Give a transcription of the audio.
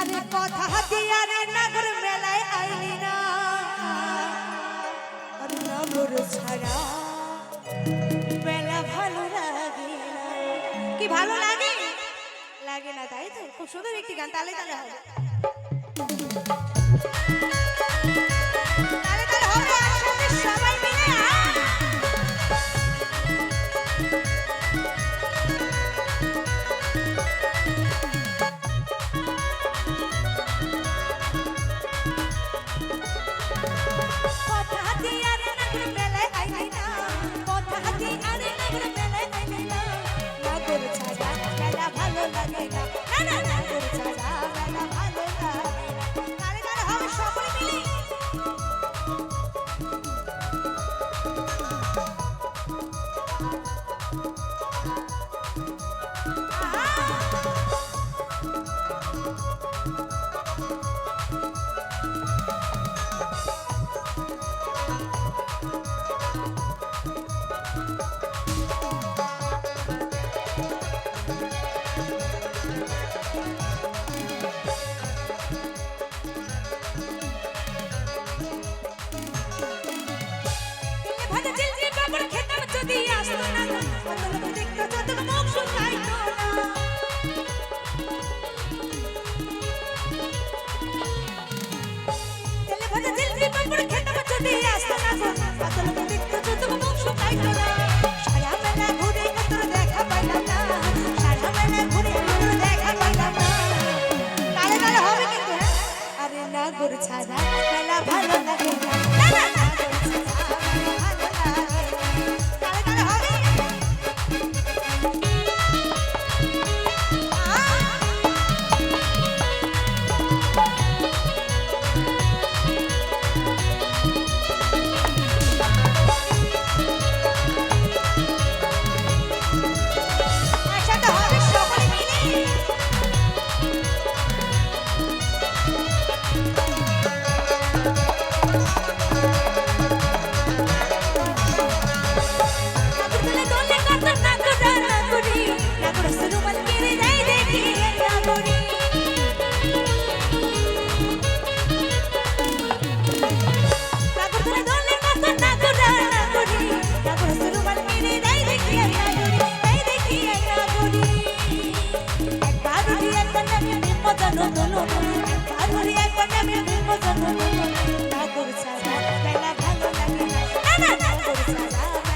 আরে কথা হাতিয়া রে মেলায় আইলি না। আর নাগর ছাড়া মেলা ভালো লাগে কি ভালো লাগে? লাগে না, তাই তো? খুব সুন্দর একটি গান তাহলে তাহলে হবে। তাহলে তাহলে Bennett. করে ছাড়া খেলা ভালো লাগে না। না করে সাজা বেলা ভালো লাগে না না না করে সাজা